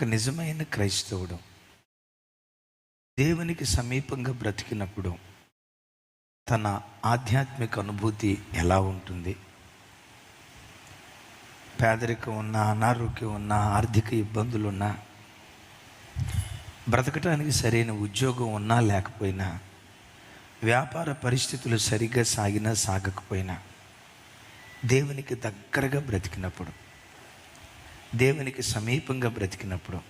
ఒక నిజమైన క్రైస్తవుడు దేవునికి సమీపంగా బ్రతికినప్పుడు తన ఆధ్యాత్మిక అనుభూతి ఎలా ఉంటుంది? పేదరికం ఉన్నా అనారోగ్యం ఉన్నా ఆర్థిక ఇబ్బందులు ఉన్నా బ్రతకటానికి సరైన ఉద్యోగం ఉన్నా లేకపోయినా వ్యాపార పరిస్థితులు సరిగ్గా సాగినా సాగకపోయినా దేవునికి దగ్గరగా బ్రతికినప్పుడు దేవునికి సమీపంగా బ్రతికినప్పుడు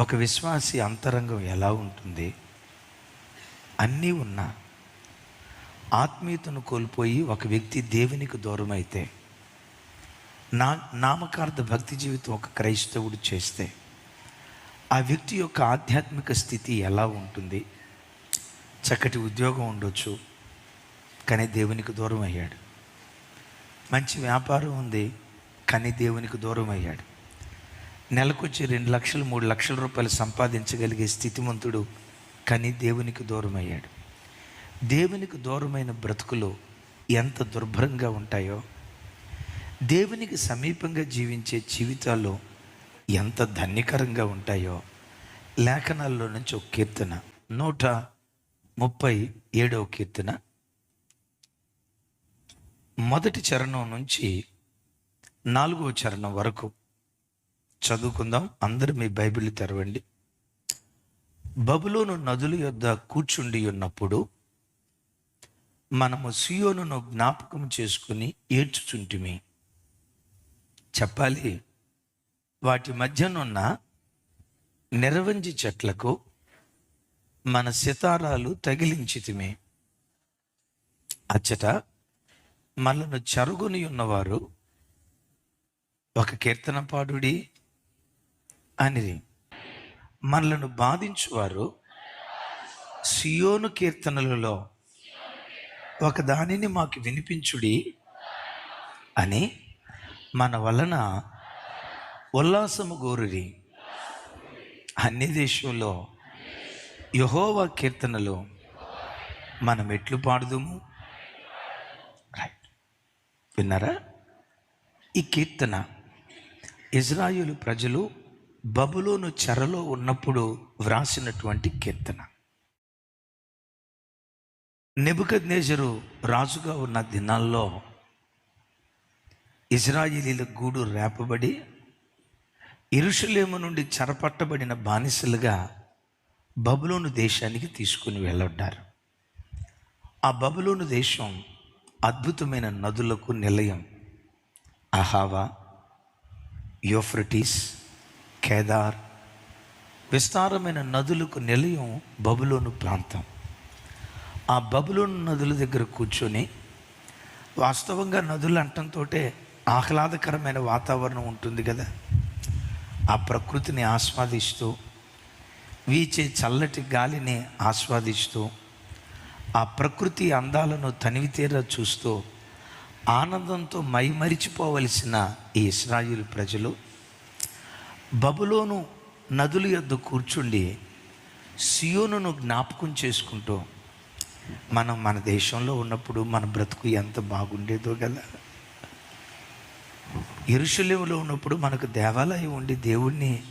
ఒక విశ్వాసి అంతరంగం ఎలా ఉంటుంది? అన్నీ ఉన్నా ఆత్మీయతను కోల్పోయి ఒక వ్యక్తి దేవునికి దూరం అయితే నా నామకార్థ భక్తి జీవితం ఒక క్రైస్తవుడు చేస్తే ఆ వ్యక్తి యొక్క ఆధ్యాత్మిక స్థితి ఎలా ఉంటుంది? చక్కటి ఉద్యోగం ఉండొచ్చు కానీ దేవునికి దూరం అయ్యాడు మంచి వ్యాపారం ఉంది కానీ దేవునికి దూరం అయ్యాడు నెలకొచ్చి రెండు లక్షలు మూడు లక్షల రూపాయలు సంపాదించగలిగే స్థితిమంతుడు కానీ దేవునికి దూరం అయ్యాడు దేవునికి దూరమైన బ్రతుకులు ఎంత దుర్భరంగా ఉంటాయో దేవునికి సమీపంగా జీవించే జీవితాలు ఎంత ధన్యకరంగా ఉంటాయో లేఖనాల్లో నుంచి ఒక కీర్తన నూట ముప్పై ఏడవ కీర్తన. మొదటి చరణం నుంచి నాలుగవ చరణం వరకు చదువుకుందాం. అందరు మీ బైబిల్ తెరవండి. బబులోను నదుల యొద్ద కూర్చుండి ఉన్నప్పుడు మనము సియోనును జ్ఞాపకం చేసుకుని ఏడ్చుచుంటిమి. చెప్పాలి వాటి మధ్యనున్న నిరవంజి చెట్లకు మన సితారాలు తగిలించితిమి. అచ్చట మనను చరుగుని ఉన్నవారు ఒక కీర్తన పాడుడి అనిది మనలను బాధించువారు సియోను కీర్తనలలో ఒక దానిని మాకు వినిపించుడి అని మన వలన ఉల్లాసము గోరుడి అన్ని దేశంలో యహోవా కీర్తనలు మనం ఎట్లు పాడుదుము? రైట్ విన్నారా? ఈ కీర్తన ఇజ్రాయేలు ప్రజలు బబులోను చెరలో ఉన్నప్పుడు వ్రాసినటువంటి కీర్తన. నెబుకద్నేజరు రాజుగా ఉన్న దినాల్లో ఇజ్రాయిలీల గూడు రేపబడి ఇరుషులేము నుండి చెరపట్టబడిన బానిసలుగా బబులోను దేశానికి తీసుకుని వెళ్ళొడ్డారు ఆ బబులోను దేశం అద్భుతమైన నదులకు నిలయం. అహావా యోఫ్రటీస్ కేదార్ విస్తారమైన నదులకు నిలయం బబులోను ప్రాంతం. ఆ బబులోను నదుల దగ్గర కూర్చొని వాస్తవంగా నదులు అంటంతో ఆహ్లాదకరమైన వాతావరణం ఉంటుంది కదా. ఆ ప్రకృతిని ఆస్వాదిస్తూ వీచే చల్లటి గాలిని ఆస్వాదిస్తూ ఆ ప్రకృతి అందాలను తనివితీరా చూస్తూ ఆనందంతో మైమరిచిపోవలసిన ఈ ఇస్రాయిల్ ప్రజలు బబులోను నదుల యొద్ద కూర్చుండి సియోనును జ్ఞాపకం చేసుకుంటూ మనం మన దేశంలో ఉన్నప్పుడు మన బ్రతుకు ఎంత బాగుండేదో కదా. ఇరుషులేములో ఉన్నప్పుడు మనకు దేవాలయం ఉండి దేవుణ్ణి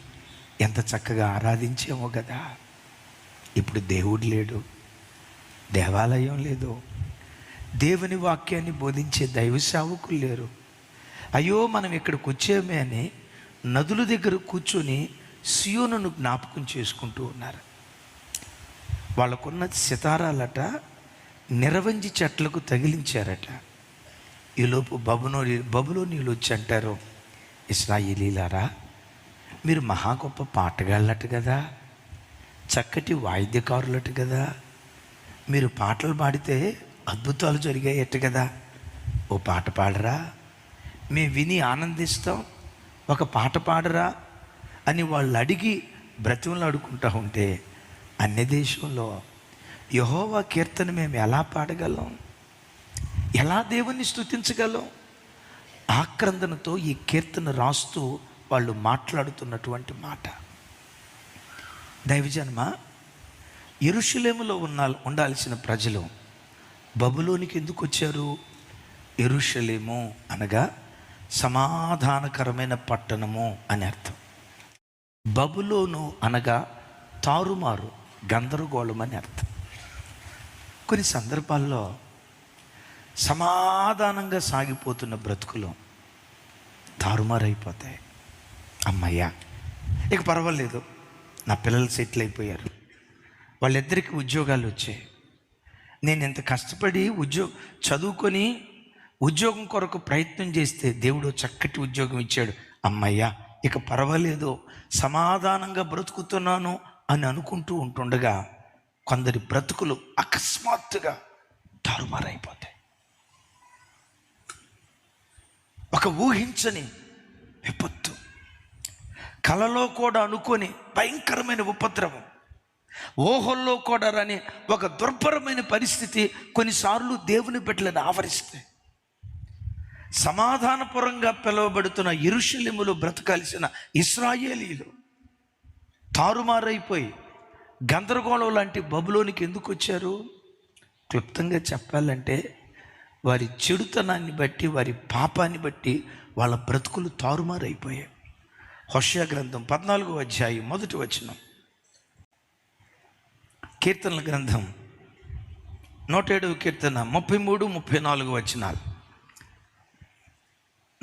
ఎంత చక్కగా ఆరాధించేమో కదా. ఇప్పుడు దేవుడు లేడు దేవాలయం లేదు. దేవుని వాక్యాన్ని బోధించే దైవ సేవకులు లేరు. అయ్యో మనం ఇక్కడికి వచ్చేమే అని నదుల దగ్గర కూర్చొని సియోనును జ్ఞాపకం చేసుకుంటూ ఉన్నారు. వాళ్ళకున్న సితారాలట నిరవంజి చెట్లకు తగిలించారట. ఈలోపు బబునో బబులో నీళ్ళు వచ్చి అంటారు ఇస్రాయిలీలారా మీరు మహా గొప్ప పాటగాళ్ళట కదా చక్కటి వాయిద్యకారులట కదా మీరు పాటలు పాడితే అద్భుతాలు జరిగాయట కదా. ఓ పాట పాడరా? మేము విని ఆనందిస్తాం. ఒక పాట పాడరా? అని వాళ్ళు అడిగి బ్రతిమలు అడుకుంటా ఉంటే అన్ని దేశంలో యహోవా కీర్తన మేము ఎలా పాడగలం? ఎలా దేవుణ్ణి స్తుతించగలం? ఆక్రందనతో ఈ కీర్తన రాస్తూ వాళ్ళు మాట్లాడుతున్నటువంటి మాట. దైవజన్మ ఇరుషులేములో ఉన్న ఉండాల్సిన ప్రజలు బబులోనికి ఎందుకు వచ్చారు ఎరుషలేము అనగా సమాధానకరమైన పట్టణము అని అర్థం. బబులోను అనగా తారుమారు గందరగోళం అని అర్థం. కొన్ని సందర్భాల్లో సమాధానంగా సాగిపోతున్న బ్రతుకులు తారుమారైపోతాయి. అమ్మయ్యా ఇక పర్వాలేదు నా పిల్లలు సెటిల్ అయిపోయారు. వాళ్ళిద్దరికీ ఉద్యోగాలు వచ్చాయి. నేను ఇంత కష్టపడి ఉద్యోగ చదువుకొని ఉద్యోగం కొరకు ప్రయత్నం చేస్తే దేవుడు చక్కటి ఉద్యోగం ఇచ్చాడు. అమ్మయ్యా ఇక పర్వాలేదు. సమాధానంగా బ్రతుకుతున్నాను అని అనుకుంటూ ఉంటుండగా కొందరి బ్రతుకులు అకస్మాత్తుగా తారుమారైపోతాయి. ఒక ఊహించని విపత్తు. కలలో కూడా అనుకొని భయంకరమైన ఉపద్రవం. ఊహల్లో కూడా రాని ఒక దుర్భరమైన పరిస్థితి కొన్నిసార్లు దేవుని బిడ్డలను ఆవరిస్తాయి. సమాధానపురంగా పిలువబడుతున్న ఇరుషలిములు బ్రతకాల్సిన ఇస్రాయేలీలు తారుమారైపోయి గందరగోళం లాంటి బబులోనికి ఎందుకు వచ్చారు? క్లుప్తంగా చెప్పాలంటే వారి చెడుతనాన్ని బట్టి వారి పాపాన్ని బట్టి వాళ్ళ బ్రతుకులు తారుమారైపోయాయి. హోషయ గ్రంథం పద్నాలుగో అధ్యాయం మొదటి వచనం. కీర్తనల గ్రంథం నూట ఏడవ కీర్తన ముప్పై మూడు ముప్పై నాలుగు వచ్చినాలు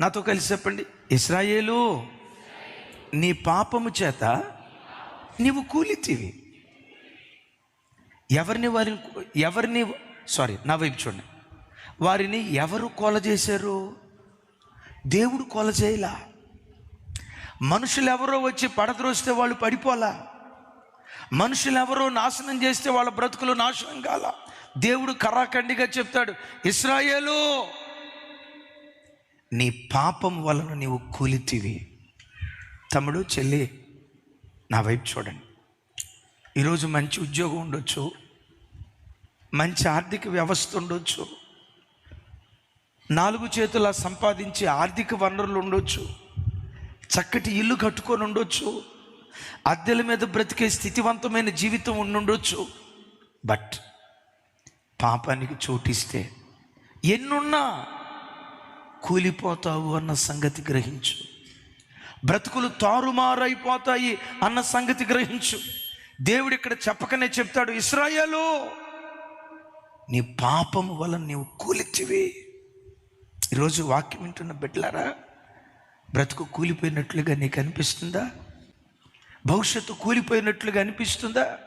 నాతో కలిసి చెప్పండి. ఇస్రాయేలు నీ పాపము చేత నీవు కూలితివి. ఎవరిని వారిని ఎవరిని సారీ నా వైపు చూడండి. వారిని ఎవరు కొల చేశారు? దేవుడు కొల చేయలా. మనుషులు ఎవరో వచ్చి పడద్రోస్తే వాళ్ళు పడిపోలా? మనుషులు ఎవరో నాశనం చేస్తే వాళ్ళ బ్రతుకులు నాశనం కాల? దేవుడు కరాఖండిగా చెప్తాడు ఇస్రాయేలు నీ పాపం వలన నీవు కూలితివి. తమ్ముడు చెల్లి నా వైపు చూడండి. ఈరోజు మంచి ఉద్యోగం ఉండొచ్చు మంచి ఆర్థిక వ్యవస్థ ఉండొచ్చు నాలుగు చేతుల సంపాదించే ఆర్థిక వనరులు ఉండొచ్చు చక్కటి ఇల్లు కట్టుకొని ఉండొచ్చు అద్దెల మీద బ్రతికే స్థితివంతమైన జీవితం ఉండుండొచ్చు. బట్ పాపానికి చోటిస్తే ఎన్నున్నా కూలిపోతావు అన్న సంగతి గ్రహించు. బ్రతుకులు తారుమారైపోతాయి అన్న సంగతి గ్రహించు. దేవుడు ఇక్కడ చెప్పకనే చెప్తాడు ఇస్రాయలు నీ పాపం వల్ల నీవు కూలిచ్చివి. ఈరోజు వాక్యం వింటున్న బిడ్డలారా బ్రతుకు కూలిపోయినట్లుగా నీకు అనిపిస్తుందా? భవిష్యత్తు కూలిపోయినట్లుగా అనిపిస్తుందా?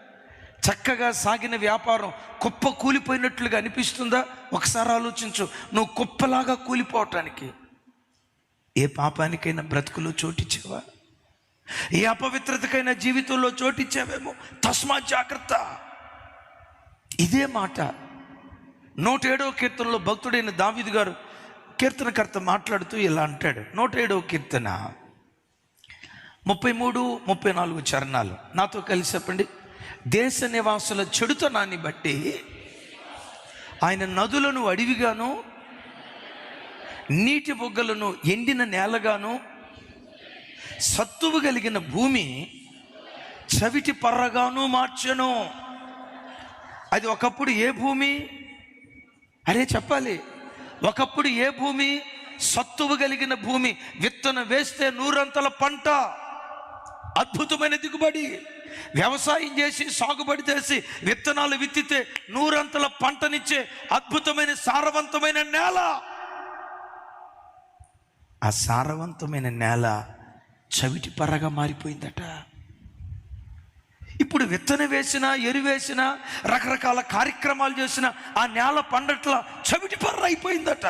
చక్కగా సాగిన వ్యాపారం కుప్ప కూలిపోయినట్లుగా అనిపిస్తుందా? ఒకసారి ఆలోచించు నువ్వు కుప్పలాగా కూలిపోవటానికి ఏ పాపానికైనా బ్రతుకులో చోటిచ్చావా? ఏ అపవిత్రతకైనా జీవితంలో చోటిచ్చావేమో? తస్మా జాగ్రత్త. ఇదే మాట నూట ఏడవ కీర్తనలో భక్తుడైన దావిది గారు కీర్తనకర్త మాట్లాడుతూ ఇలా అంటాడు. నూట ఏడవ కీర్తన. ముప్పై మూడు ముప్పై నాలుగు చరణాలు. నాతో కలిసి చెప్పండి. దేశ నివాసుల చెడుతనాన్ని బట్టి ఆయన నదులను అడవిగాను నీటి బొగ్గలను ఎండిన నేలగాను సత్తువు కలిగిన భూమి చవిటి పర్రగాను మార్చను. అది ఒకప్పుడు ఏ భూమి? అరే చెప్పాలి. ఒకప్పుడు ఏ భూమి? సత్తువు కలిగిన భూమి. విత్తనం వేస్తే నూరంతల పంట. అద్భుతమైన దిగుబడి. వ్యవసాయం చేసి సాగుబడి చేసి విత్తనాలు విత్తితే నూరంతల పంటనిచ్చే అద్భుతమైన సారవంతమైన నేల. ఆ సారవంతమైన నేల చవిటి పరగా మారిపోయిందట. ఇప్పుడు విత్తనం వేసినా ఎరువేసినా రకరకాల కార్యక్రమాలు చేసినా ఆ నేల పండట్ల చవిటి పర్ర అయిపోయిందట.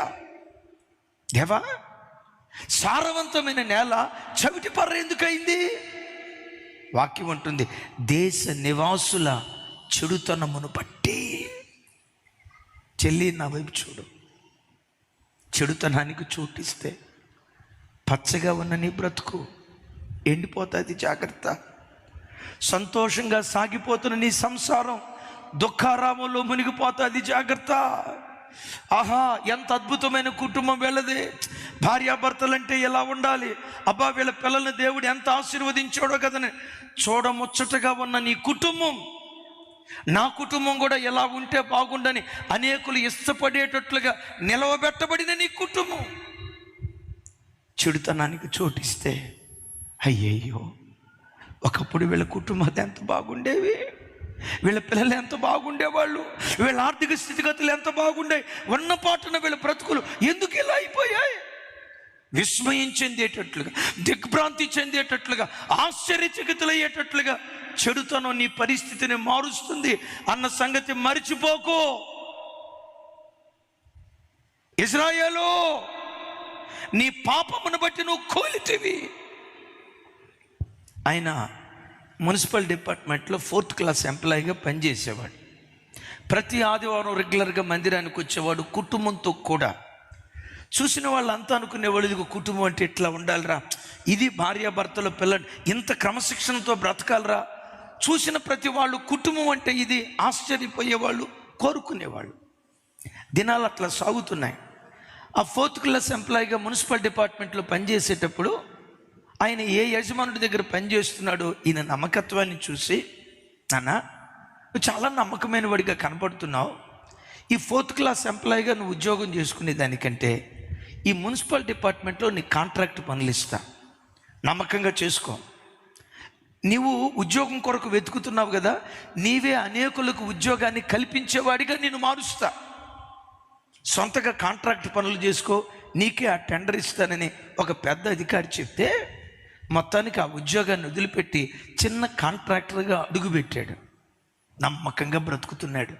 దేవా సారవంతమైన నేల చవిటి పర్ర ఎందుకయింది? వాక్యం ఉంటుంది దేశ నివాసుల చెడుతనమును బట్టి చెల్లి నా వైపు చూడు. చెడుతనానికి చోటిస్తే పచ్చగా ఉన్న నీ బ్రతుకు ఎండిపోతుంది జాగ్రత్త. సంతోషంగా సాగిపోతున్న నీ సంసారం దుఃఖారామంలో మునిగిపోతుంది జాగ్రత్త. ఆహా ఎంత అద్భుతమైన కుటుంబం వీళ్ళది. భార్యాభర్తలంటే ఎలా ఉండాలి? అబ్బా వీళ్ళ పిల్లల్ని దేవుడు ఎంత ఆశీర్వదించాడో కదని చూడముచ్చటగా ఉన్న నీ కుటుంబం. నా కుటుంబం కూడా ఎలా ఉంటే బాగుండని అనేకులు ఇష్టపడేటట్లుగా నిలవబెట్టబడిన నీ కుటుంబం. చెడుతనానికి చోటిస్తే అయ్యయ్యో ఒకప్పుడు వీళ్ళ కుటుంబాలు ఎంత బాగుండేవి? వీళ్ళ పిల్లలు ఎంత బాగుండేవాళ్ళు వీళ్ళ ఆర్థిక స్థితిగతులు ఎంత బాగుండే ఉన్న పాటన వీళ్ళ బ్రతుకులు ఎందుకు ఇలా అయిపోయాయి? విస్మయం చెందేటట్లుగా దిగ్భ్రాంతి చెందేటట్లుగా ఆశ్చర్యచకితులయ్యేటట్లుగా చెడుతనం నీ పరిస్థితిని మారుస్తుంది అన్న సంగతి మరిచిపోకు. ఇజ్రాయేలు నీ పాపమును బట్టి నువ్వు కోలితివి. ఆయన మున్సిపల్ డిపార్ట్మెంట్లో ఫోర్త్ క్లాస్ ఎంప్లాయీగా పనిచేసేవాడు. ప్రతి ఆదివారం రెగ్యులర్గా మందిరానికి వచ్చేవాడు కుటుంబంతో కూడా. చూసిన వాళ్ళంతా అనుకునేవాళ్ళు ఇదిగో కుటుంబం అంటే ఇట్లా ఉండాలిరా. ఇది భార్యాభర్తల పిల్లలు ఇంత క్రమశిక్షణతో బ్రతకాలరా. చూసిన ప్రతి వాళ్ళు కుటుంబం అంటే ఇది. ఆశ్చర్యపోయేవాళ్ళు కోరుకునేవాళ్ళు. దినాలు అట్లా సాగుతున్నాయి. ఆ ఫోర్త్ క్లాస్ ఎంప్లాయీగా మున్సిపల్ డిపార్ట్మెంట్లో పనిచేసేటప్పుడు ఆయన ఏ యజమానుడి దగ్గర పనిచేస్తున్నాడో ఈయన నమ్మకత్వాన్ని చూసి నాన్న నువ్వు చాలా నమ్మకమైన వాడిగా కనపడుతున్నావు. ఈ ఫోర్త్ క్లాస్ ఎంప్లాయీగా నువ్వు ఉద్యోగం చేసుకునే దానికంటే ఈ మున్సిపల్ డిపార్ట్మెంట్లో నీ కాంట్రాక్ట్ పనులు ఇస్తా. నమ్మకంగా చేసుకో. నీవు ఉద్యోగం కొరకు వెతుకుతున్నావు కదా నీవే అనేకులకు ఉద్యోగాన్ని కల్పించేవాడిగా నేను మారుస్తా. సొంతగా కాంట్రాక్ట్ పనులు చేసుకో నీకే ఆ టెండర్ ఇస్తానని ఒక పెద్ద అధికారి చెప్తే మొత్తానికి ఆ ఉద్యోగాన్ని వదిలిపెట్టి చిన్న కాంట్రాక్టర్గా అడుగుపెట్టాడు. నమ్మకంగా బ్రతుకుతున్నాడు.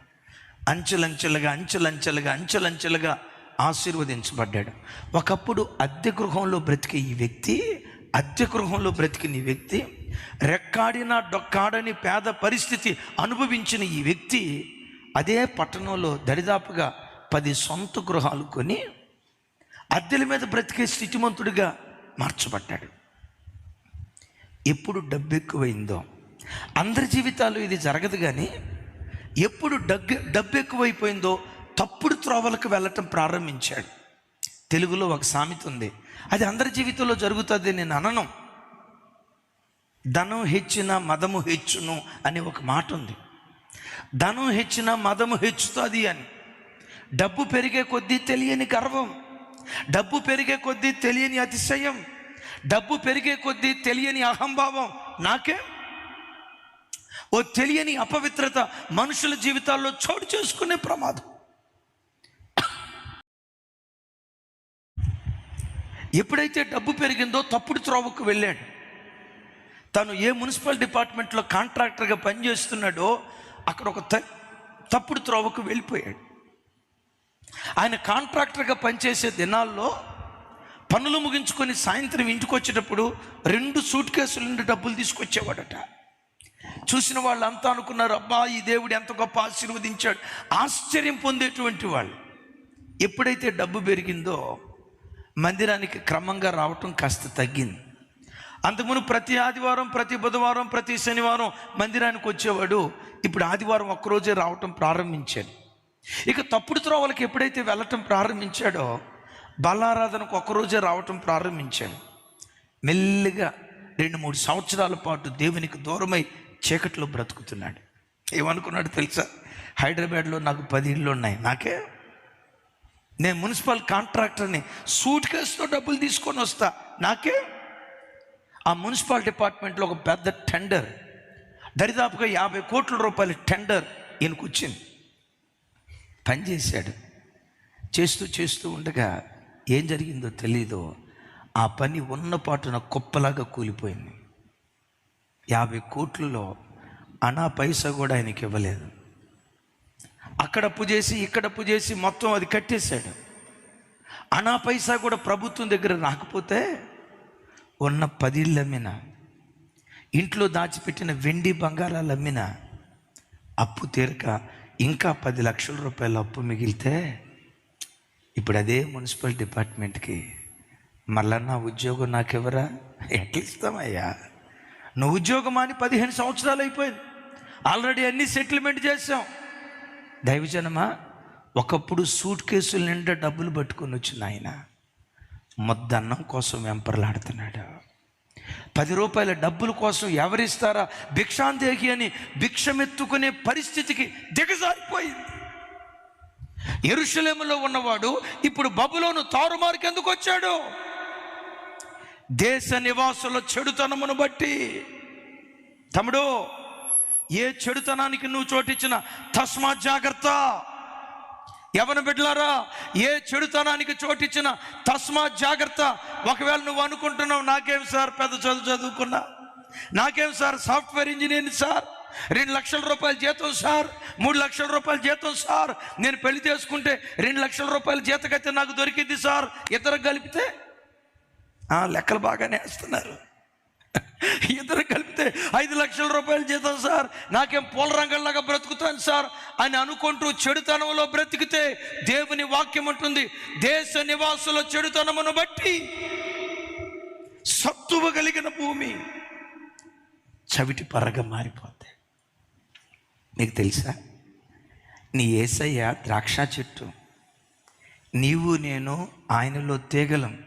అంచెలంచెలుగా అంచెలంచెలుగా అంచెలంచెలుగా ఆశీర్వదించబడ్డాడు. ఒకప్పుడు అద్దె గృహంలో బ్రతికే ఈ వ్యక్తి అద్దె గృహంలో బ్రతికిన ఈ వ్యక్తి రెక్కాడిన డొక్కాడని పేద పరిస్థితి అనుభవించిన ఈ వ్యక్తి అదే పట్టణంలో దరిదాపుగా పది సొంత గృహాలు కొని అద్దెల మీద బ్రతికే స్థితిమంతుడిగా మార్చబడ్డాడు. ఎప్పుడు డబ్బు ఎక్కువైందో అందరి జీవితాలు ఇది జరగదు కానీ ఎప్పుడు డగ్గు డబ్బు ఎక్కువైపోయిందో తప్పుడు త్రోవలకు వెళ్ళటం ప్రారంభించాడు. తెలుగులో ఒక సామెత ఉంది అది అందరి జీవితంలో జరుగుతుంది నేను అనను. ధనం హెచ్చిన మదము హెచ్చును అనే ఒక మాట ఉంది. ధనం హెచ్చిన మదము హెచ్చుతుంది అని. డబ్బు పెరిగే కొద్దీ తెలియని గర్వం డబ్బు పెరిగే కొద్దీ తెలియని అతిశయం డబ్బు పెరిగే కొద్దీ తెలియని అహంభావం నాకే? ఓ తెలియని అపవిత్రత మనుషుల జీవితాల్లో చోటు చేసుకునే ప్రమాదం. ఎప్పుడైతే డబ్బు పెరిగిందో తప్పుడు త్రోవకు వెళ్ళాడు. తను ఏ మున్సిపల్ డిపార్ట్మెంట్లో కాంట్రాక్టర్గా పనిచేస్తున్నాడో అక్కడ ఒక త- తప్పుడు త్రోవకు వెళ్ళిపోయాడు. ఆయన కాంట్రాక్టర్గా పనిచేసే దినాల్లో పనులు ముగించుకొని సాయంత్రం ఇంటికి వచ్చేటప్పుడు రెండు సూట్ కేసుల నుండి డబ్బులు తీసుకొచ్చేవాడట. చూసిన వాళ్ళంతా అనుకున్నారు అబ్బా ఈ దేవుడు ఎంత గొప్ప ఆశీర్వదించాడు. ఆశ్చర్యం పొందేటువంటి వాళ్ళు. ఎప్పుడైతే డబ్బు పెరిగిందో మందిరానికి క్రమంగా రావటం కాస్త తగ్గింది. అంతకుముందు ప్రతి ఆదివారం ప్రతి బుధవారం ప్రతి శనివారం మందిరానికి వచ్చేవాడు ఇప్పుడు ఆదివారం ఒక్కరోజే రావటం ప్రారంభించాడు. ఇక తప్పుడు త్రోవలకి ఎప్పుడైతే వెళ్ళటం ప్రారంభించాడో బలారాధనకు ఒకరోజే రావటం ప్రారంభించాడు మెల్లిగా రెండు మూడు సంవత్సరాల పాటు దేవునికి దూరమై చీకట్లో బ్రతుకుతున్నాడు. ఏమనుకున్నాడు తెలుసా? హైదరాబాద్లో నాకు పది ఇళ్ళు ఉన్నాయి. నాకే? నేను మున్సిపల్ కాంట్రాక్టర్ని సూట్ కేసుతో డబ్బులు తీసుకొని వస్తా. నాకే? ఆ మున్సిపల్ డిపార్ట్మెంట్లో ఒక పెద్ద టెండర్ దరిదాపుగా యాభై కోట్ల రూపాయల టెండర్ ఈయనకు వచ్చింది పనిచేశాడు. చేస్తూ చేస్తూ ఉండగా ఏం జరిగిందో తెలీదు ఆ పని ఉన్న పాటున కుప్పలాగా కూలిపోయింది. యాభై కోట్లలో అనా పైసా కూడా ఆయనకి ఇవ్వలేదు. అక్కడ అప్పు చేసి ఇక్కడ అప్పు చేసి మొత్తం అది కట్టేశాడు. అనా పైసా కూడా ప్రభుత్వం దగ్గర రాకపోతే ఉన్న పదిళ్ళు అమ్మిన ఇంట్లో దాచిపెట్టిన వెండి బంగారాలు అమ్మిన అప్పు తీరక ఇంకా పది లక్షల రూపాయల అప్పు మిగిలితే ఇప్పుడు అదే మున్సిపల్ డిపార్ట్మెంట్కి. మళ్ళా నా ఉద్యోగం నాకెవరా? ఎట్లా ఇస్తామయ్యా నువ్వు ఉద్యోగం అని పదిహేను సంవత్సరాలు అయిపోయింది. ఆల్రెడీ అన్ని సెటిల్మెంట్ చేసాం దైవజనమా ఒకప్పుడు సూట్ కేసుల నిండా డబ్బులు పట్టుకొని వచ్చిన ఆయన. ముద్దన్నం కోసం వెంపర్లాడుతున్నాడు. పది రూపాయల డబ్బుల కోసం ఎవరిస్తారా? భిక్షాంతేకి అని భిక్షమెత్తుకునే పరిస్థితికి దిగజారిపోయింది. ఎరుషలేములో ఉన్నవాడు ఇప్పుడు బబులోను తారుమారుకి ఎందుకు వచ్చాడు? దేశ నివాసుల చెడుతనమును బట్టి. తమ్ముడు ఏ చెడుతనానికి నువ్వు చోటిచ్చిన తస్మా జాగ్రత్త. ఎవరి బిడ్డలారా ఏ చెడుతనానికి చోటిచ్చిన తస్మా జాగ్రత్త. ఒకవేళ నువ్వు అనుకుంటున్నావు నాకేం సార్ పెద్ద చదువు చదువుకున్నా? నాకేం సార్ సాఫ్ట్వేర్ ఇంజనీర్ సార్? రెండు లక్షల రూపాయల జీతం సార్. మూడు లక్షల రూపాయల జీతం సార్. నేను పెళ్ళి చేసుకుంటే రెండు లక్షల రూపాయల జీతకైతే నాకు దొరికింది సార్. ఇద్దరు కలిపితే ఆ, లెక్కలు బాగానే వేస్తున్నారు. ఇద్దరు కలిపితే ఐదు లక్షల రూపాయలు జీతం సార్. నాకేం పూల రంగంలాగా బ్రతుకుతాను సార్. అని అనుకుంటూ చెడుతనంలో బ్రతికితే దేవుని వాక్యం ఉంటుంది దేశ నివాసుల చెడుతనమును బట్టి సత్తువ కలిగిన భూమి చవిటి పరగ మారిపోతాయి నీకు తెలుసా? నీ ఏసయ్య ద్రాక్ష చెట్టు. నీవు నేను ఆయనలో తీగలం.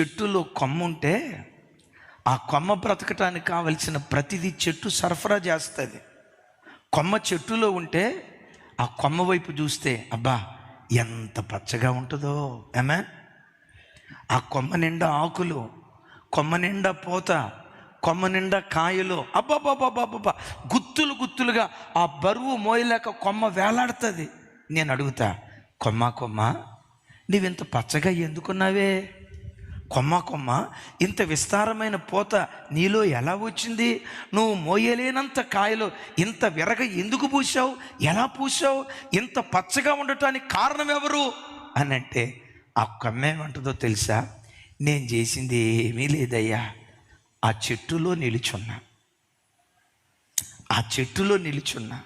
చెట్టులో కొమ్మ ఉంటే ఆ కొమ్మ బ్రతకటానికి కావలసిన ప్రతిదీ చెట్టు సరఫరా చేస్తుంది. కొమ్మ చెట్టులో ఉంటే ఆ కొమ్మ వైపు చూస్తే అబ్బా ఎంత పచ్చగా ఉంటుందో. ఏమే ఆ కొమ్మ నిండా ఆకులు కొమ్మ నిండా పూత కొమ్మ నిండా కాయలు. అబ్బాబాబాబాబా గుత్తులు గుత్తులుగా ఆ బరువు మోయలేక కొమ్మ వేలాడుతుంది. నేను అడుగుతా కొమ్మ కొమ్మ నీవింత పచ్చగా ఎందుకున్నావే? కొమ్మ కొమ్మ ఇంత విస్తారమైన పూత నీలో ఎలా వచ్చింది? నువ్వు మోయలేనంత కాయలు ఇంత విరగ ఎందుకు పూసావు ఎలా పూసావు ఇంత పచ్చగా ఉండటానికి కారణం ఎవరు అని అంటే ఆ కొమ్మ ఏమంటుందో తెలుసా? నేను చేసింది ఏమీ లేదయ్యా. ఆ చెట్టులో నిలుచున్నా. ఆ చెట్టులో నిలుచున్నా.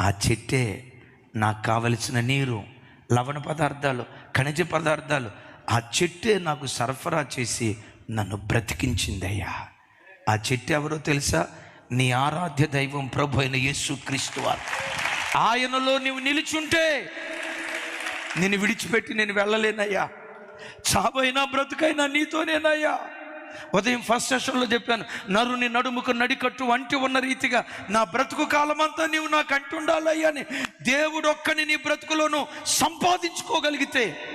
ఆ చెట్టే నాకు కావలసిన నీరు లవణ పదార్థాలు ఖనిజ పదార్థాలు ఆ చెట్టే నాకు సరఫరా చేసి నన్ను బ్రతికించిందయ్యా. ఆ చెట్టు ఎవరో తెలుసా? నీ ఆరాధ్య దైవం ప్రభు అయిన యేసు క్రీస్తు వారు. ఆయనలో నీవు నిలుచుంటే నేను విడిచిపెట్టి నేను వెళ్ళలేనయ్యా. చావైనా బ్రతుకైనా నీతోనేనయ్యా. ఉదయం ఫస్ట్ సెషన్లో చెప్పాను నరుని నడుముకు నడికట్టు వంటి ఉన్న రీతిగా నా బ్రతుకు కాలమంతా నీవు నాకు అంటుండాలయ్యా అని దేవుడు ఒక్కని నీ బ్రతుకులోను సంపాదించుకోగలిగితే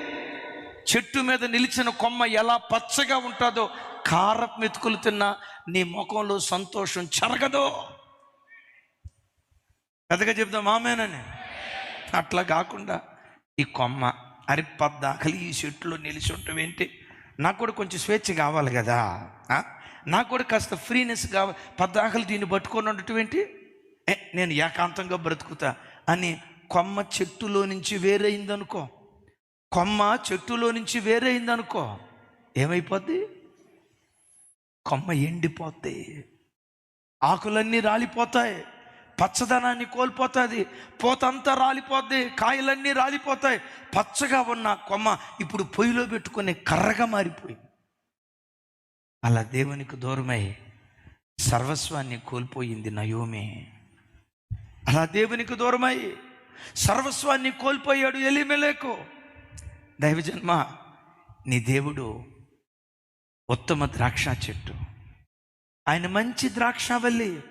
చెట్టు మీద నిలిచిన కొమ్మ ఎలా పచ్చగా ఉంటుందో కారపు మెతుకులు తిన్నా నీ ముఖంలో సంతోషం చెరగదో. పెద్దగా చెప్దాం ఆమెనని. అట్లా కాకుండా ఈ కొమ్మ అరి పద్దాకలి ఈ చెట్టులో నిలిచి ఉంటావేంటి? నాకు కూడా కొంచెం స్వేచ్ఛ కావాలి కదా నాకు కూడా కాస్త ఫ్రీనెస్ కావాలి పద్దాకలు దీన్ని పట్టుకొని ఉండటం ఏంటి? నేను ఏకాంతంగా బ్రతుకుతా అని కొమ్మ చెట్టులో నుంచి వేరైందనుకో కొమ్మ చెట్టులో నుంచి వేరైందనుకో ఏమైపోద్ది? కొమ్మ ఎండిపోద్ది ఆకులన్నీ రాలిపోతాయి. పచ్చదనాన్ని కోల్పోతుంది పోతంతా రాలిపోద్ది కాయలన్నీ రాలిపోతాయి. పచ్చగా ఉన్న కొమ్మ ఇప్పుడు పొయ్యిలో పెట్టుకునే కర్రగా మారిపోయింది. అలా దేవునికి దూరమై సర్వస్వాన్ని కోల్పోయింది నయోమే. అలా దేవునికి దూరమై సర్వస్వాన్ని కోల్పోయాడు ఎలిమెలేకు. దైవజన్మ నీ దేవుడు ఉత్తమ ద్రాక్ష చెట్టు. ఆయన మంచి ద్రాక్షావల్లి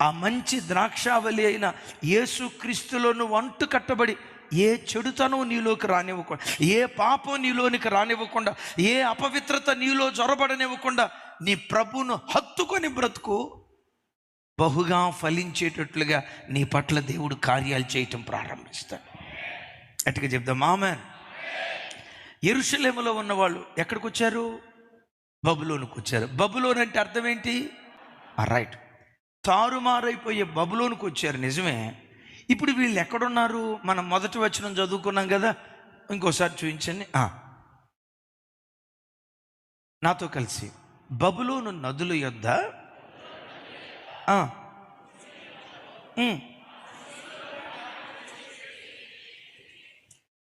ఆ మంచి ద్రాక్షావలి అయిన యేసుక్రీస్తులో నువ్వు అంటు కట్టబడి ఏ చెడుతనం నీలోకి రానివ్వకుండా ఏ పాపం నీలోనికి రానివ్వకుండా ఏ అపవిత్రత నీలో జొరబడనివ్వకుండా నీ ప్రభును హత్తుకొని బ్రతుకు బహుగా ఫలించేటట్లుగా నీ పట్ల దేవుడు కార్యాలు చేయటం ప్రారంభిస్తాడు. అట్టుగా చెప్దాం మామే ఎరుషలేములో ఉన్నవాళ్ళు ఎక్కడికి వచ్చారు బబులోనికి వచ్చారు బబులోన్ అంటే అర్థం ఏంటి? రైట్. తారుమారైపోయే బబులోనికి వచ్చారు నిజమే. ఇప్పుడు వీళ్ళు ఎక్కడున్నారు? మనం మొదటి వచనం చదువుకున్నాం కదా ఇంకోసారి చూపించండి. నాతో కలిసి బబులోను నదుల యొద్ద?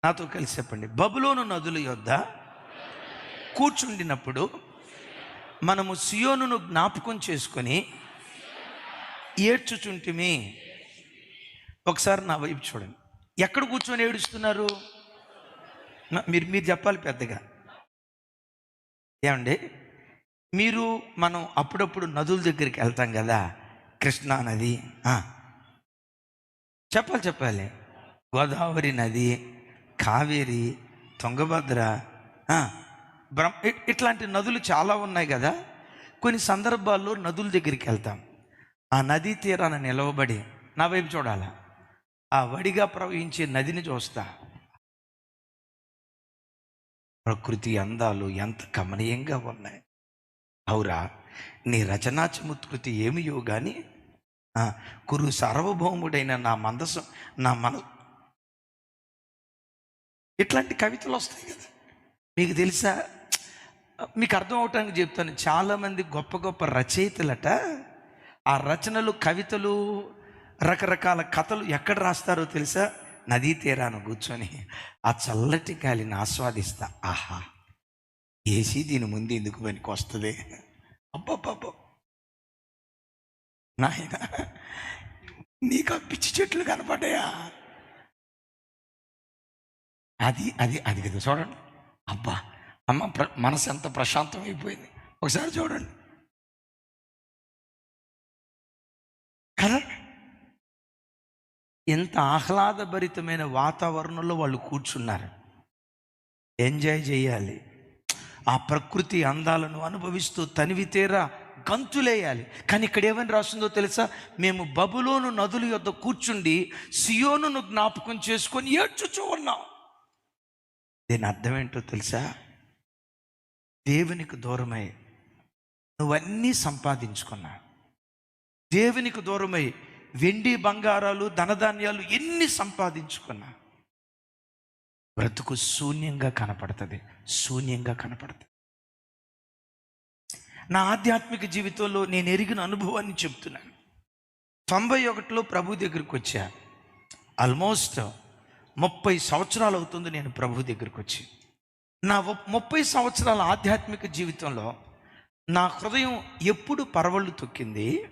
నాతో కలిసి చెప్పండి బబులోను నదుల యొద్ద? కూర్చుండినప్పుడు మనము సియోనును జ్ఞాపకం చేసుకొని ఏడ్చుచుంటిమి. ఒకసారి నా వైపు చూడండి. ఎక్కడ కూర్చొని ఏడుస్తున్నారు? మీరు మీరు చెప్పాలి పెద్దగా. ఏమండి? మీరు మనం అప్పుడప్పుడు నదుల దగ్గరికి వెళ్తాం కదా కృష్ణా నది చెప్పాలి చెప్పాలి. గోదావరి నది కావేరి తుంగభద్ర బ్రహ్మ ఇట్లాంటి నదులు చాలా ఉన్నాయి కదా. కొన్ని సందర్భాల్లో నదుల దగ్గరికి వెళ్తాం. ఆ నదీ తీరాన నిలవబడి నా వైపు చూడాలా. ఆ వడిగా ప్రవహించే నదిని చూస్తా. ప్రకృతి అందాలు ఎంత గమనీయంగా ఉన్నాయి. అవురా నీ రచనా చముత్కృతి ఏమియో గాని కురు సార్వభౌముడైన నా మందసం నా మన ఇట్లాంటి కవితలు వస్తాయి కదా. మీకు తెలుసా? మీకు అర్థం అవటానికి చెప్తాను. చాలామంది గొప్ప గొప్ప రచయితలట ఆ రచనలు కవితలు రకరకాల కథలు ఎక్కడ రాస్తారో తెలుసా? నదీ తీరాన కూర్చొని ఆ చల్లటి గాలిని ఆస్వాదిస్తా. ఆహా! ఏసీ దీని ముందు ఎందుకు పనికి వస్తుంది? అబ్బబ్బబ్బో! నాయన నీకు ఆ పిచ్చి చెట్లు కనపడ్డాయా? అది అది అది కదా చూడండి. అబ్బా! అమ్మ ప్ర మనసు ఎంత ప్రశాంతం అయిపోయింది ఒకసారి చూడండి కదా ఎంత ఆహ్లాదభరితమైన వాతావరణంలో వాళ్ళు కూర్చున్నారు. ఎంజాయ్ చేయాలి. ఆ ప్రకృతి అందాలను అనుభవిస్తూ తనివి తీరా గంతులేయాలి. కానీ ఇక్కడ ఏమని రాస్తుందో తెలుసా? మేము బబులోను నదుల యొద్ద కూర్చుండి సియోను జ్ఞాపకం చేసుకొని ఏడ్చుచూ ఉన్నాం. దీని అర్థం ఏంటో తెలుసా? దేవునికి దూరమై నువ్వన్నీ సంపాదించుకున్నా దేవునికి దూరమై వెండి బంగారాలు ధనధాన్యాలు ఎన్ని సంపాదించుకున్నా బ్రతుకు శూన్యంగా కనపడుతుంది శూన్యంగా కనపడుతుంది. నా ఆధ్యాత్మిక జీవితంలో నేను ఎరిగిన అనుభవాన్ని చెప్తున్నాను. తొంభై ఒకటిలో ప్రభు దగ్గరికి వచ్చా. ఆల్మోస్ట్ ముప్పై సంవత్సరాలు అవుతుంది నేను ప్రభు దగ్గరికి వచ్చి. నా ముప్పై సంవత్సరాల ఆధ్యాత్మిక జీవితంలో నా హృదయం ఎప్పుడు పరవళ్ళు తొక్కింది?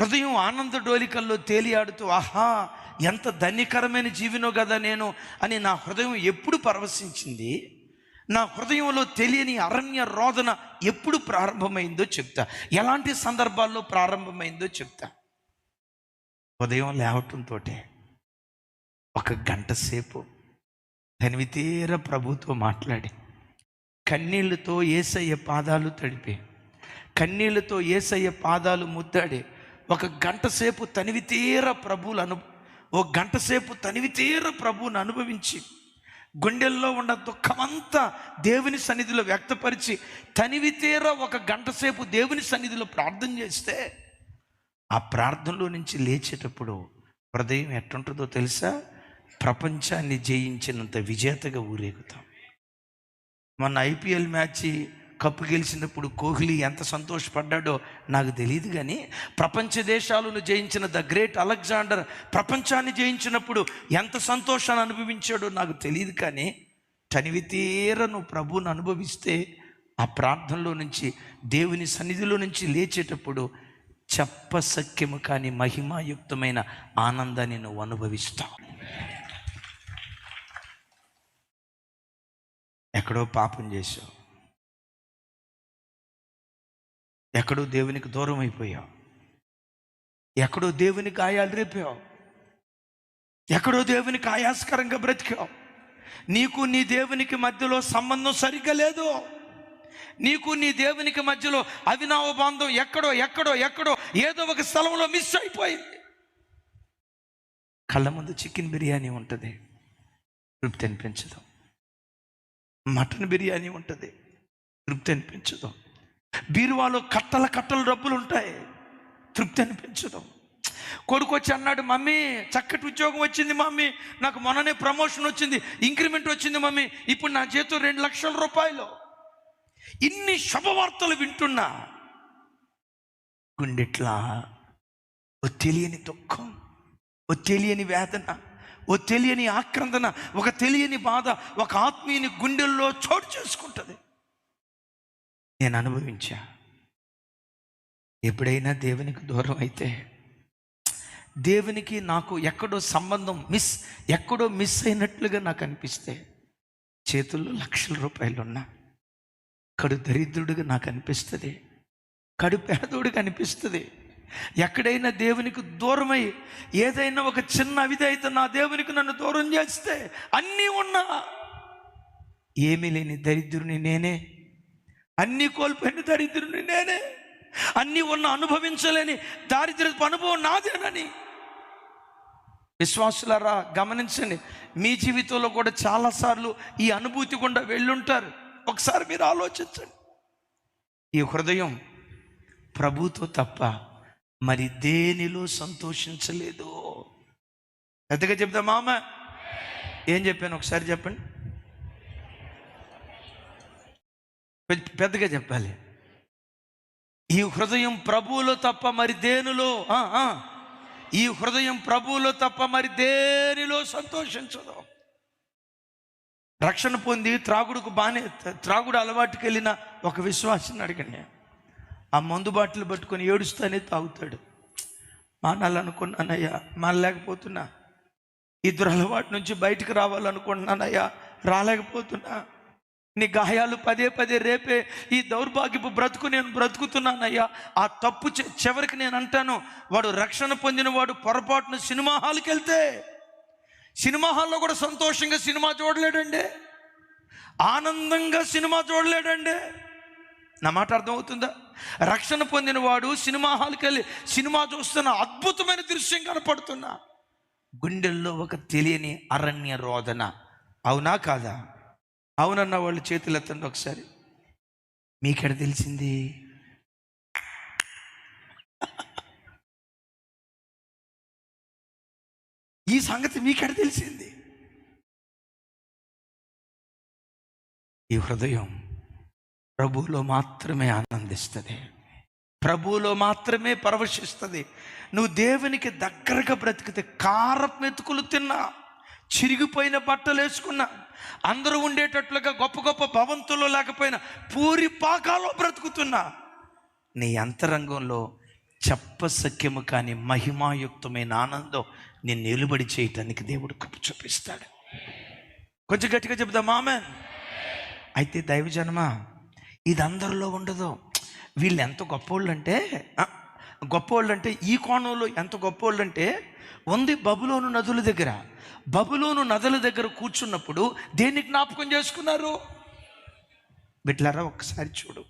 హృదయం ఆనంద డోలికల్లో తేలియాడుతూ ఆహా ఎంత ధన్యకరమైన జీవినో కదా నేను అని నా హృదయం ఎప్పుడు పరవశించింది? నా హృదయంలో తెలియని అరణ్య రోదన ఎప్పుడు ప్రారంభమైందో చెప్తా. ఎలాంటి సందర్భాల్లో ప్రారంభమైందో చెప్తా. ఉదయం లేవటంతో ఒక గంట సేపు తనివితీర ప్రభుతో మాట్లాడి. కన్నీళ్ళతో ఏసయ్య పాదాలు తడిపి కన్నీళ్ళతో ఏసయ్య పాదాలు ముద్దాడే ఒక గంట సేపు తనివి తీర ప్రభువులు అను ఓ గంట సేపు తనివి తీర ప్రభువును అనుభవించి గుండెల్లో ఉన్న దుఃఖమంతా దేవుని సన్నిధిలో వ్యక్తపరిచి తనివి తీర ఒక గంట సేపు దేవుని సన్నిధిలో ప్రార్థన చేస్తే ఆ ప్రార్థనలో నుంచి లేచేటప్పుడు హృదయం ఎట్టుంటుందో తెలుసా? ప్రపంచాన్ని జయించినంత విజేతగా ఊరేగుతాం. మొన్న ఐపీఎల్ మ్యాచ్ కప్పు గెలిచినప్పుడు కోహ్లీ ఎంత సంతోషపడ్డాడో నాకు తెలియదు కానీ ప్రపంచ దేశాలను జయించిన ద గ్రేట్ అలెగ్జాండర్ ప్రపంచాన్ని జయించినప్పుడు ఎంత సంతోషాన్ని అనుభవించాడో నాకు తెలియదు కానీ తనివి తీరను నువ్వు అనుభవిస్తే ఆ ప్రార్థనలో నుంచి దేవుని సన్నిధిలో నుంచి లేచేటప్పుడు చెప్పసఖ్యము కాని మహిమాయుక్తమైన ఆనందాన్ని నువ్వు అనుభవిస్తావు. ఎక్కడో పాపం చేశావు. ఎక్కడో దేవునికి దూరం అయిపోయావు. ఎక్కడో దేవునికి ఆయాలు రేపావు. ఎక్కడో దేవునికి ఆయాస్కరంగా బ్రతికావు. నీకు నీ దేవునికి మధ్యలో సంబంధం సరిగ్గా లేదు. నీకు నీ దేవునికి మధ్యలో అవినావ బంధం ఎక్కడో ఎక్కడో ఎక్కడో ఏదో ఒక స్థలంలో మిస్ అయిపోయింది. కళ్ళ ముందు చికెన్ బిర్యానీ ఉంటుంది. తృప్తి అనిపించదు. మటన్ బిర్యానీ ఉంటుంది. తృప్తి అనిపించదు. బీరువాలో కట్టల కట్టల డబ్బులు ఉంటాయి. తృప్తి అనిపించదు. కొడుకు వచ్చి అన్నాడు మమ్మీ చక్కటి ఉద్యోగం వచ్చింది మమ్మీ. నాకు మొన్ననే ప్రమోషన్ వచ్చింది. ఇంక్రిమెంట్ వచ్చింది మమ్మీ. ఇప్పుడు నా చేతిలో రెండు లక్షల రూపాయలు. ఇన్ని శుభవార్తలు వింటున్నా గుండెట్లా? ఓ తెలియని దుఃఖం ఓ తెలియని వేదన ఓ తెలియని ఆక్రందన ఒక తెలియని బాధ ఒక ఆత్మీయుని గుండెల్లో చోటు చేసుకుంటుంది. నేను అనుభవించా. ఎప్పుడైనా దేవునికి దూరం అయితే దేవునికి నాకు ఎక్కడో సంబంధం మిస్ ఎక్కడో మిస్ అయినట్లుగా నాకు అనిపిస్తే చేతుల్లో లక్షల రూపాయలు ఉన్నా కడు దరిద్రుడిగా నాకు అనిపిస్తుంది కడు పేదోడిగా అనిపిస్తుంది. ఎక్కడైనా దేవునికి దూరమై ఏదైనా ఒక చిన్న అవిధైతే నా దేవునికి నన్ను దూరం చేస్తే అన్నీ ఉన్నా. ఏమీ లేని దరిద్రుని నేనే అన్నీ కోల్పోయిన దరిద్రుని నేనే. అన్నీ ఉన్న అనుభవించలేని దారిద్ర్యపు అనుభవం నాదేనని. విశ్వాసులారా గమనించండి మీ జీవితంలో కూడా చాలాసార్లు ఈ అనుభూతి గుండా వెళ్ళుంటారు. ఒకసారి మీరు ఆలోచించండి. ఈ హృదయం ప్రభుతో తప్ప మరి దేనిలో సంతోషించలేదు. పెద్దగా చెప్తా మామ. ఏం చెప్పాను? ఒకసారి చెప్పండి. పెద్దగా చెప్పాలి. ఈ హృదయం ప్రభువులో తప్ప మరి దేనిలో? ఆ, ఆ. ఈ హృదయం ప్రభువులో తప్ప మరి దేనిలో సంతోషించదు? రక్షణ పొంది త్రాగుడుకు బాగానే త్రాగుడు అలవాటుకి వెళ్ళిన ఒక విశ్వాసం అడగండి. ఆ మందు బాటిల్ పట్టుకొని ఏడుస్తానే తాగుతాడు. మానాలనుకున్నానయ్యా మానలేకపోతున్నా. ఈ దురలవాటు నుంచి బయటికి రావాలనుకుంటున్నానయ్యా రాలేకపోతున్నా. నీ గాయాలు పదే పదే రేపే ఈ దౌర్భాగ్యపు బ్రతుకు నేను బ్రతుకుతున్నానయ్యా. ఆ తప్పు చివరికి నేను అంటాను వాడు రక్షణ పొందిన వాడు పొరపాటున సినిమా హాల్కి వెళ్తే సినిమా హాల్లో కూడా సంతోషంగా సినిమా చూడలేడండి. ఆనందంగా సినిమా చూడలేడండి. నా మాట అర్థమవుతుందా? రక్షణ పొందిన వాడు సినిమా హాల్కి వెళ్ళి సినిమా చూస్తున్న అద్భుతమైన దృశ్యం కనపడుతున్నా. గుండెల్లో ఒక తెలియని అరణ్య రోదన. అవునా కాదా? అవునన్న వాళ్ళు చేతులు ఎత్తండి ఒకసారి. మీకెడ తెలిసింది? ఈ సంగతి మీకెడ తెలిసింది? ఈ హృదయం ప్రభువులో మాత్రమే ఆనందిస్తుంది. ప్రభువులో మాత్రమే పరవశిస్తుంది. నువ్వు దేవునికి దగ్గరగా బ్రతికితే కారపు మెతుకులు తిన్నా చిరిగిపోయిన బట్టలు వేసుకున్నా అందరూ ఉండేటట్లుగా గొప్ప గొప్ప భవంతుల్లో లేకపోయినా పూరి పాకాలో బ్రతుకుతున్నా. నీ అంతరంగంలో చెప్పసఖ్యము కాని మహిమాయుక్తమైన ఆనందం నేను నిలుబడి చేయటానికి దేవుడు కప్పు చూపిస్తాడు. కొంచెం గట్టిగా చెప్దాం ఆమె అయితే దైవజనమా ఇది అందరిలో ఉండదు. వీళ్ళు ఎంత గొప్పోళ్ళు అంటే గొప్పోళ్ళు అంటే ఈ కోణంలో ఎంత గొప్పోళ్ళు అంటే ఉంది బబులోను నదుల దగ్గర. బబులోను నదుల దగ్గర కూర్చున్నప్పుడు దేన్ని జ్ఞాపకం చేసుకున్నారు? బిడ్లారా ఒక్కసారి చూడు.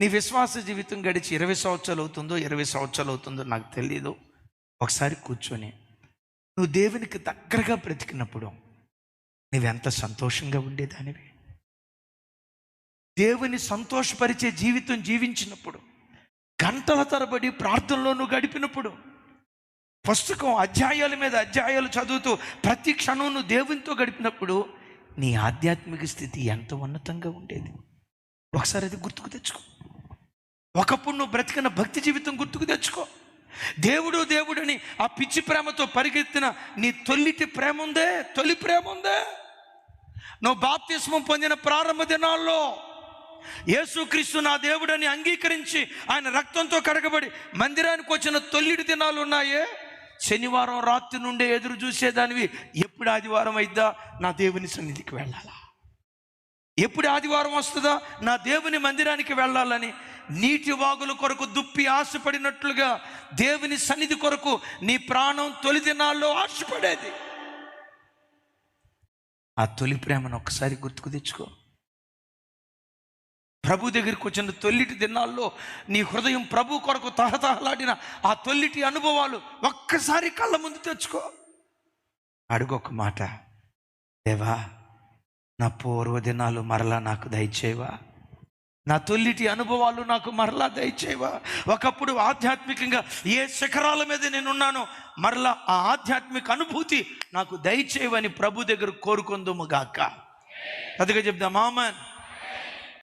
నీ విశ్వాస జీవితం గడిచి ఇరవై సంవత్సరాలు అవుతుందో ఇరవై సంవత్సరాలు అవుతుందో నాకు తెలియదు ఒకసారి కూర్చొని నువ్వు దేవునికి దగ్గరగా బ్రతికినప్పుడు నువ్వెంత సంతోషంగా ఉండేదానివి? దేవుని సంతోషపరిచే జీవితం జీవించినప్పుడు గంటల తరబడి ప్రార్థనలో నువ్వు గడిపినప్పుడు పుస్తకం అధ్యాయాల మీద అధ్యాయాలు చదువుతూ ప్రతి క్షణం నువ్వు దేవునితో గడిపినప్పుడు నీ ఆధ్యాత్మిక స్థితి ఎంత ఉన్నతంగా ఉండేది? ఒకసారి అది గుర్తుకు తెచ్చుకో. ఒకప్పుడు నువ్వు బ్రతికిన భక్తి జీవితం గుర్తుకు తెచ్చుకో. దేవుడు దేవుడని ఆ పిచ్చి ప్రేమతో పరిగెత్తిన నీ తొలిటి ప్రేమ ఉందే? తొలి ప్రేమ ఉందే? నువ్వు బాప్తిస్మం పొందిన ప్రారంభ దినాల్లో యేసుక్రీస్తు నా దేవుడని అంగీకరించి ఆయన రక్తంతో కడగబడి మందిరానికి వచ్చిన తొల్లిడి దినాలు ఉన్నాయే? శనివారం రాత్రి నుండే ఎదురు చూసేదానివి. ఎప్పుడు ఆదివారం అయిద్దా? నా దేవుని సన్నిధికి వెళ్ళాలా? ఎప్పుడు ఆదివారం వస్తుందా? నా దేవుని మందిరానికి వెళ్ళాలని. నీటి వాగుల కొరకు దుప్పి ఆశపడినట్లుగా దేవుని సన్నిధి కొరకు నీ ప్రాణం తొలి దినాల్లో ఆశపడేది. ఆ తొలి ప్రేమను ఒక్కసారి గుర్తుకు తెచ్చుకో. ప్రభు దగ్గరికి వచ్చిన తొల్లిటి దినాల్లో నీ హృదయం ప్రభు కొరకు తహతహలాడిన ఆ తొల్లిటి అనుభవాలు ఒక్కసారి కళ్ళ ముందు తెచ్చుకో. అడుగు ఒక మాట. దేవా నా పూర్వ దినాలు మరలా నాకు దయచేవా నా తొల్లిటి అనుభవాలు నాకు మరలా దయచేవా ఒకప్పుడు ఆధ్యాత్మికంగా ఏ శిఖరాల మీద నేనున్నానో మరలా ఆ ఆధ్యాత్మిక అనుభూతి నాకు దయచేవని ప్రభు దగ్గర కోరుకుందుము గాక. అదిగా చెప్దా మామన్